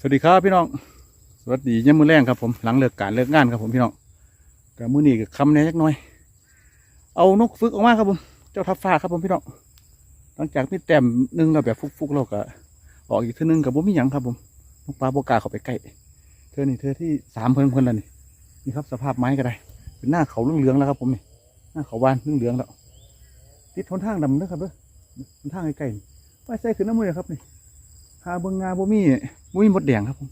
สวัสดีครับพี่น้อง สวัสดียามมือแรงครับผมหลังเลิกการเลิกงานครับผมพี่น้องแต่มือนี้ก็คำแน่จักน่อย เอานกฝึกออกมาครับผม เจ้าทับฟ้าครับผมพี่น้องหลังจากมีแต้มหนึงเราแบบฟุกๆเราก็ออกอีกเท่านึงกับผมมีหยังครับผมนกปลาโบกาเขาไปใกล้เธอนี่เธอที่สามเพิ่นเพิ่นแล้วนี่นี่ครับสภาพไม้ก็ได้ เป็นหน้าเขาเหลืองๆแล้วครับผมนี่หน้าเขาบานเหลืองๆแล้วติดทนทางดำเด้อครับเด้อทนทางใกล้ๆไฟใส่ขึ้นน้ำมือครับนี่ หาเบิ่งงาบ่มีบ่มีมดแดงครับผม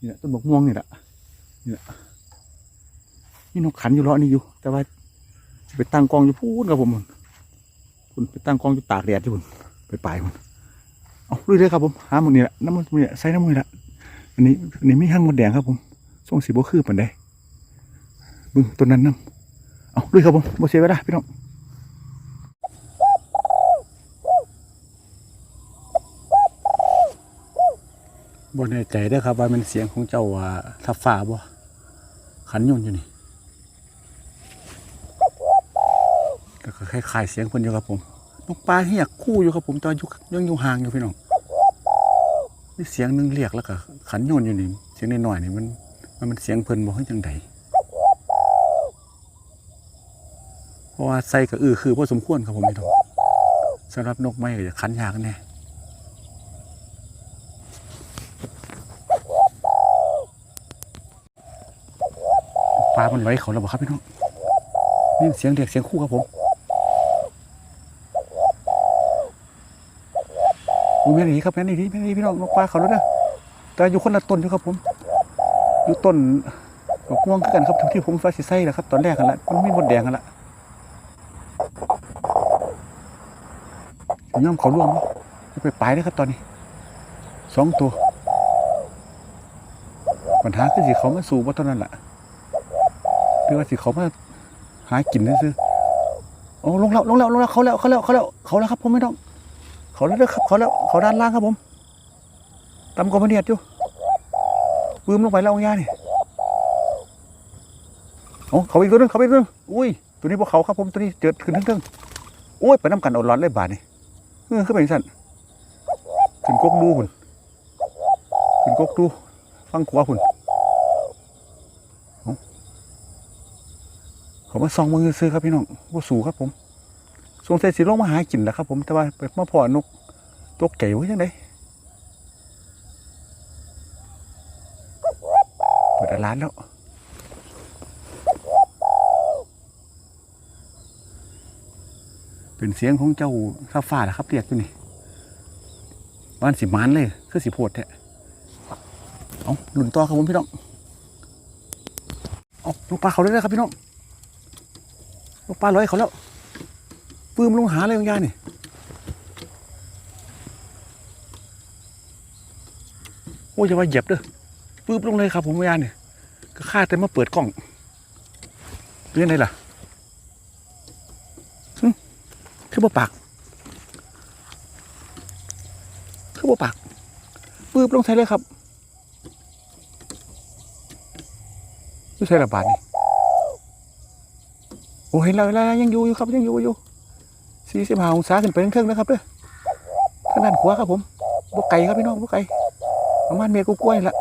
นี่แหละต้นบกม่วงนี่แหละนี่แหละนี่นกขันอยู่เลาะนี่อยู่ แต่ว่าไปตั้งกองอยู่พูนครับผมคุณไปตั้งกองอยู่ตากแดดอยู่คุณไปปลายคุณเอาลุยเลยครับผมหาหมดนี่แหละน้ำมันนี่แหละใส่น้ำมันนี่แหละอันนี้อันนี้ไม่หั่งมดแดงครับผมส่งสีโบคือปันใดบึ้งต้นนั้นน้ำเอาลุยครับผมโบเสียเวลาพี่น้อง บนในใจเด้อครับ ว่ามันเสียงของเจ้าว่าทับฟ้าบ่ขันยนอยู่นี่ก็คล้ายๆเสียงคนอยู่ครับผมนกปลาเหียคู่อยู่ครับผมตอนอยู่ยังอยู่ห่างอยู่พี่น้องมีเสียงหนึงเรียกแล้วก็ขันยนอยู่นี่เสียงน้อยๆนี่มันมันมันเสียงเพลินบ่เฮ้จังใดเพราะว่าใส่กับอือคือพอสมควรครับผมพี่น้องสำหรับนกไม้ก็จะขันยากแน่ ปลามันไหลเขาแล้วบ่ครับพี่น้องนี่เสียงเด็กเสียงคู่ครับผมอุ้ยแม่นดีครับแม่นดีแม่นดีพี่น้องนกปลาเขาแล้วเด้อแต่อยู่คนละต้นอยู่ครับผม อยู่ต้นดอกม่วงกันครับที่ผมฟ้าสิใส่แหละครับ ตอนแรกกันละมันไมีมดแดงกันละย่อมเขาร่วงบ่ไปปลายเลยครับตอนนี้สองตัวปัญหาคือสิเขามาสู่ว่าตอนนั้นแหละ หรือว่าสิเขามาหากินซื้อๆโอ้ลงแล้วลงแล้วลงแล้วเขาแล้วเขาแล้วเขาแล้วเขาแล้วครับผมไม่ต้อง เขาแล้วครับเขาแล้วเขาด้านล่างครับผมตำกอมเนียดอยู่ปืมลงไปแล้วองยานี่โอ้เขาอีกตัวนึงเขาอีกตัวนึงอุ้ยตัวนี้พวกเขาครับผมตัวนี้เจิดขึ้นทั้งเทิงโอ้ยไปน้ำกันอดร้อนเลยบาทนี่เออขึ้นไปสั่นขึ้นกกดูหุ่นขึ้นกกดูฟังขวาหุ่น เขามาซองมือซื้อครับพี่น้องว่าสูครับผมสงสัยสิลงมาหากินแหละครับ ผมแต่ว่าไปมาพอนกตกไก่ไว้ยังไงเปิดร้านแล้วเป็นเสียงของเจ้าซาฟาแหละครับเรียกอยู่นี่บ้านสิมานเลยคือสิโพดแท้เอาหลุนต่อครับผมพี่น้องเอาลูกปลาเขาเลยนะครับพี่น้อง ลูกปลาลอยเขาแล้วปื้มลงหาอะไรบางยางนี่โอ้ยอย่าว่าเหยียบเด้อปื้มลงเลยครับผมบางอย่างนี่ก็ฆ่าแต่มาเปิดกล้องเรื่องอะไรล่ะหึคือบ่ปากคือบ่ปากปื้มลงใส่เลยครับไม่ใช่ระบาดนี่ อ้เห็นแล้วเห็นแล้วยังอยู่อยู่ครับยังอยู่อยู่สี่สิบห้าองศาขึ้นไปเครื่องๆนะครับเด้อทางด้านขวาครับผมบกไก่ครับพี่น้องบกไก่ประมาณเมตรกล้วยละ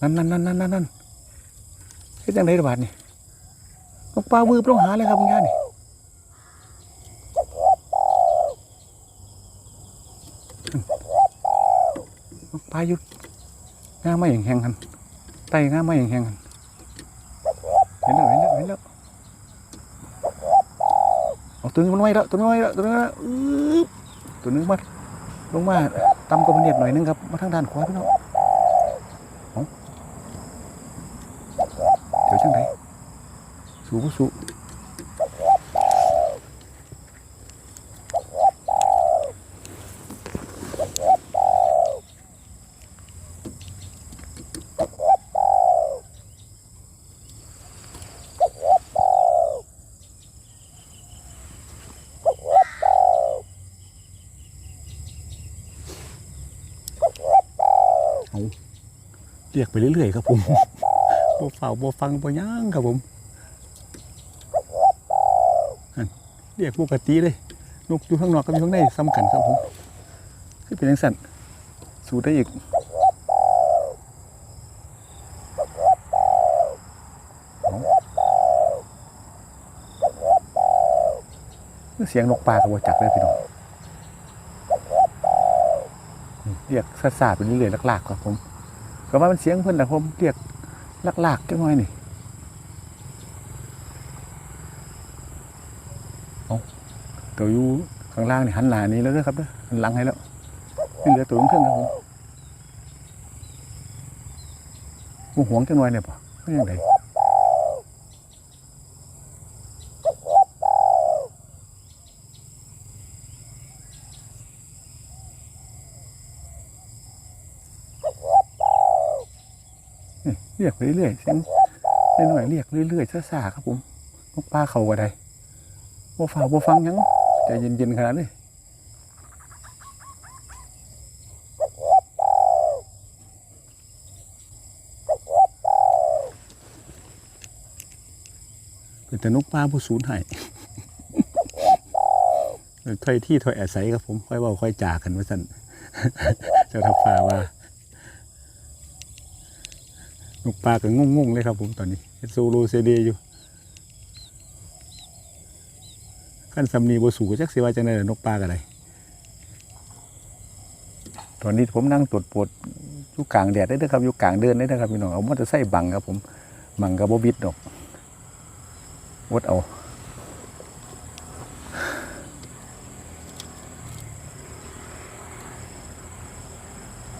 นั่นนั่นนั่นนั่นนั่นนั่นเฮ็ดจังไดระบาดนี่นกปลามือปลงหาเลยครับคุณย่านี่ปลาหยุดง่าไม่แห้งกันไตง่าไม่แห้งกัน เห็นแล้วเห็นแล้วเห็นแล้วเอา ตัวนึงมันไว้แล้วตัวนึงไว้แล้วตัวนึงแล้วอื้อตัวนึงมาลงมาตำกบเนียดหน่อยนึงครับมาทางด้านขวาพี่น้องเอาเดี๋ยวจังไดสู้บ่สู้เรียกไปเรื่อยๆครับผมบ่เฝ่าบ่ฟังบ่ย่างครับผมเรียกปกติเลยนกอยู่ข้างนอกกับอยู่ข้างในสำคัญครับผมคือเป็นยังสั่นสูดได้อีกเสียงนกปลากรวับจักเลยพี่น้องเรียกซาซาไปเรื่อยๆลากๆครับผม ก็ว่ามันเสียงเพิ่นแต่ผมเรียกลากๆจังหน่อยนี่เอาตัวอยู่ข้างล่างนี่หันหน้านี้แล้วเด้อครับเด้อหันหลังให้แล้วนี่เหลือตัวเครื่องครับผมมูหวงจังหน่อยเนี่ยป่ะไม่ยังไงนี่ เรียกไปเรื่อยๆเสียงน้อยๆเรียกเรื่อยๆซ่าๆครับผมนกปลาเขาก็ได้บ่ฝ่าบ่ฟังยังใจเย็นๆขนาดนี้เป็นแต่นกปลาผู้สูญหายถอยที่ถอยอาศัยครับผมค่อยเว่าค่อยจากันว่าสั่นเจ้าทับฟ้าว่า นกปลาก็งงๆเลยครับผมตอนนี้เฮ็ดโซโลเซเดอยู่ขั้นสำนีบสูกจักสิว่าจังได๋ล่ะนกปลากันไรตอนนี้ผมนั่งตรวจปวดอยู่กลางแดดได้เด้อครับอยู่กลางเดินได้เด้อครับพี่น้องเอามอเตอร์ไซค์บังครับผมบังกับบบิดดอกวดเอา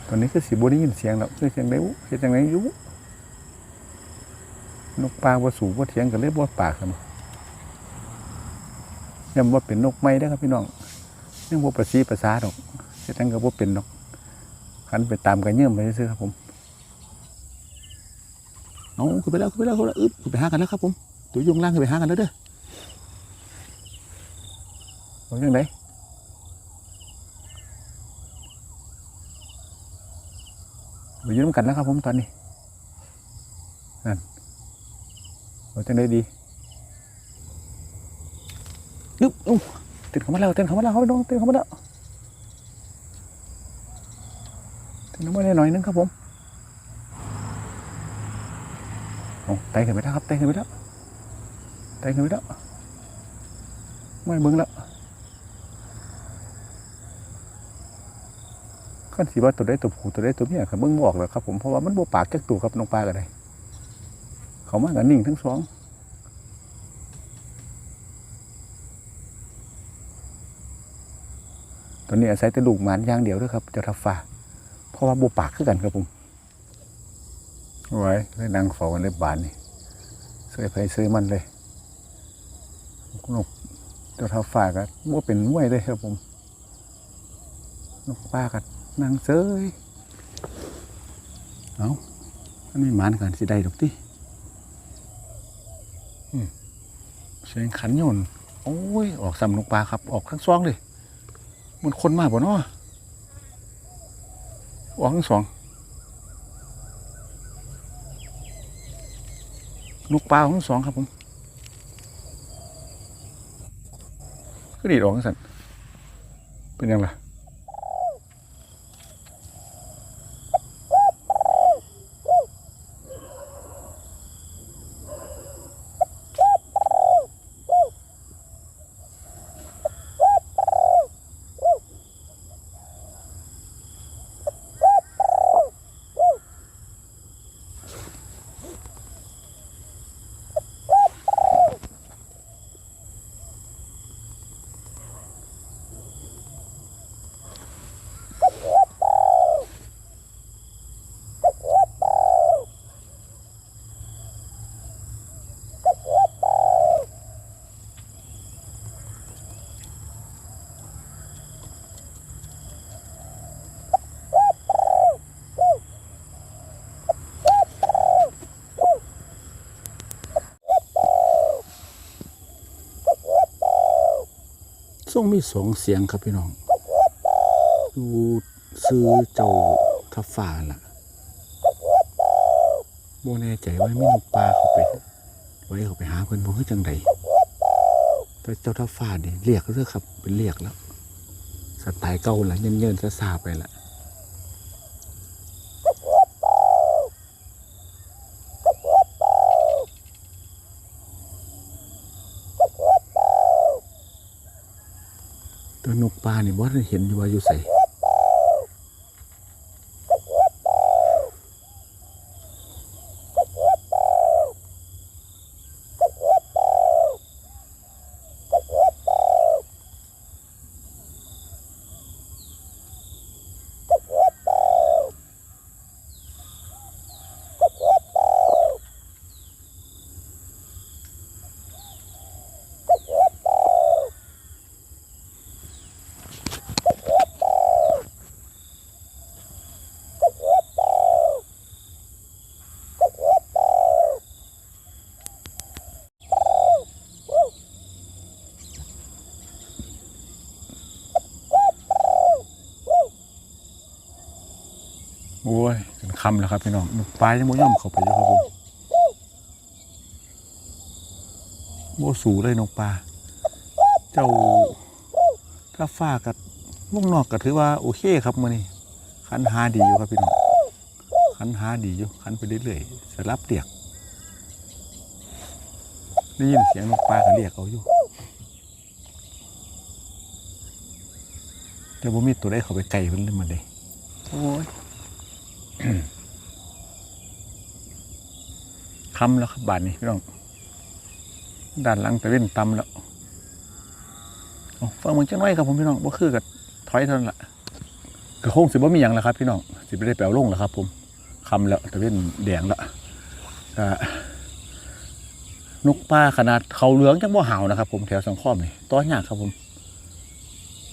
ตอนนี้ก็สิบได้ยินเสียงแล้วคือเสียงได้วุเสียงไหนอยุ นกปลาว่าสูบว่าเถียงกันเลยบ่ปากกันยังว่าเป็นนกไม้ได้ครับพี่น้องยังว่าประสีภาษาดอกเสียงก็บ่เป็นดอกขันไปตามกันเยื่อมไปซื้อครับผมเอาขึ้นไปแล้วขึ้นไปแล้วขึ้นไปแล้วอึ๊บขึ้นไปหากันแล้วครับผมตัวยุงล่างขึ้นไปหากันแล้วเด้อเอาอย่างไรไปอยืนกันแล้วครับผมตอนนี้นั่น เอาจังได้ดีอึ๊บอู้ตื่นเข้ามาแล้วตื่นเข้ามาแล้วเขาไปน้องตื่นเข้ามาแล้วตื่นเข้ามาได้หน่อยนึงครับผมเอาไต่ขึ้นไปแล้วครับไต่ขึ้นไปแล้วไต่ขึ้นไปแล้วไม่เบิ้งแล้วขั้นสีว่าตัวได้ตัวผูตัวได้ตัวเมียครับเบิ้งบอกแล้วครับผมเพราะว่ามันโบปากจักตัวครับน้องปลากันเลย เขามากันนิ่งทั้งสองตัวนี้อาศัยแต่ลูกหมานอย่างเดียวด้วยครับเจะทับฟ้าเพราะว่าโบปากคือกันครับผมเอาไว้เลยนางเฝ้ากันเลยบานนี่ซื้อไปซื้อมันเลยนกเจ้าท้าฟ้าก็ว่าเป็นมวยเลยครับผมนกป้ากับนางเซยเอาอันนี้หมานกันสิได้ดอกติอืม เสียงขันยนต์โอ้ย ออกสำนกปลาครับ ออกทั้งสองเลย มันคนมากบ่เนาะออกทั้งสองนกปลาออกทั้งสองครับผมก็ดีดออกสั่นเป็นยังไง ส่งมีสองเสียงครับพี่น้องดูซื้อเจ้าทับฟ้าล่ะโบแน่ใจว่ามีนกปลาเขาไป ไว้เขาไปหาเพิ่นบ่คือจังใดแต่เจ้าทับฟ้านี่เรียกเรื่อครับเป็นเรียกแล้วสไตล์เก่าละเยินๆซาๆไปละ นกปลาเนี่ยว่าเห็นอยู่ว่าอยู่ใส่ โอ้ยจนคำแล้วครับพี่น้องนกปลายังบ่ย่อมเข้าไปอยู่ครับผมโบ่สูเลยนกปลา เจ้าถ้าฟ้ากับลูกนอกก็ถือว่าโอเคครับมื้อนี้คันหาดีอยู่ครับพี่น้องคันหาดีอยู่คันไปเรื่อยๆสลับเตียกได้ยินเสียงนกปลาก็เรียกเขาอยู่แต่บ่มีตัวใดเขาไปไกลเพิ่นเลยมันเด้โอ้ย คำแล้วครับบาทนี้พี่น้องด้านหลังตะเว้นตำแล้วฟังมึงจังน้อยครับผมพี่น้องบ่คือกับถอยเท่านั้นละก็คงสิบ่มีหยังแล้วครับ พี่น้องสิไปได้แปลวลงแล้วครับ ผมคำแล้วตะเว้นแดงแล้วนกปลาขนาดเขาเหลืองจังบ่เห่านะครับ ผมแถวสังคอมนี่ตัวยากครับผม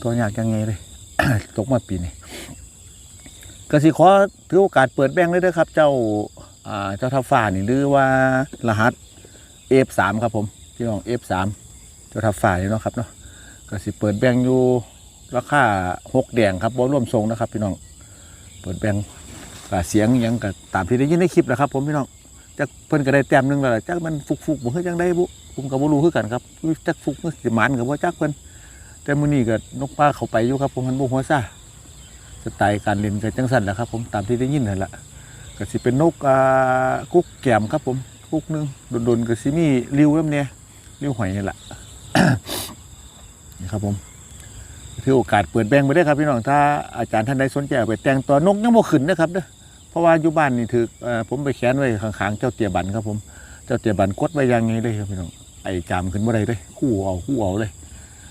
ตัวยากยังไงเลย ตกมาปีนี้ ก็สิขอถือโอกาสเปิดแบงค์เลยเด้อครับ เจ้าเจ้าทับฟ้านี่หรือว่ารหัส F3 ครับผมพี่น้อง F3 เจ้าทับฟ้านี่เนาะครับเนาะก็สิเปิดแบงค์อยู่ราคาหกแดงครับบ่ร่วมทรงนะครับ พี่น้องเปิดแบงค์ก็เสียงยังก็ตามที่ได้ยินในคลิปแหละครับ ผมพี่น้องจักเพิ่นก็ได้แต้มหนึงแล้วล่ะจักมันฟุกๆบ่คือจังได้บุผมก็บ่รู้คือกันครับจักฟุกมันสิหมานก็บ่จักเพิ่นแต่มื้อนี้ก็นกปลาเข้าไปอยู่ครับผมมันบ่หัวซ่า สไตล์การเล่นก็จังสั่นแหละครับผมตามที่ได้ยินนั่นแหละก็สิเป็นนกอ่ากุ๊กแก้มครับผมกุ๊กนึงโดนๆก็สิมีริ้วแบบเนี้ยริ้วหอยนี่แหละนี่ครับผมถือโอกาสเปิดแบงค์ไปได้ครับพี่น้องถ้าอาจารย์ท่านใดสนใจไปแต่งตัวนกยังบ่ขึ้นนะครับเด้อเพราะว่าอยู่บ้านนี่ถือผมไปแขวนไว้ข้างๆเจ้าเตียบันครับผมเจ้าเตียบันกดไว้ย่างงี้เลยครับพี่น้องไอ้จามขึ้นบ่ได้เลยคู่เอาคู่เอาเลย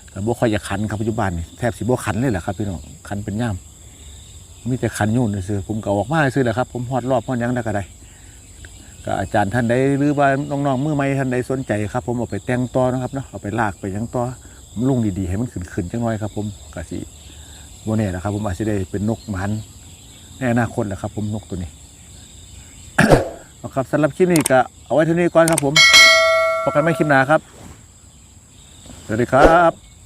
แต่บ่ค่อยจะขันครับปัจจุบันนี่แทบสิบ่ขันเลยแหละครับพี่น้องขันเป็นย่าม มีแต่ขันยุ่นซื้อผมก็ออกมาซื้อแหละครับ ผมฮอดรอบฮอดยังได้ก็ได้ก็อาจารย์ท่านใดหรือว่าน้องๆมือใหม่ท่านใดสนใจครับ ผมเอาไปแต่งต่อนะครับเนาะเอาไปลากไปยังต่อผมลงดีๆให้มันขึ้นๆจังน้อยครับ ผมก็สิโบเน่แหละครับ ผมอาจจะได้เป็นนกหมันในอนาคตแหละครับ ผมนกตัวนี้เอาครับสำหรับคลิปนี้ก็เอาไว้เท่านี้ก่อนครับ ผมพบกันไม่คลิปหน้าครับสวัสดีครับ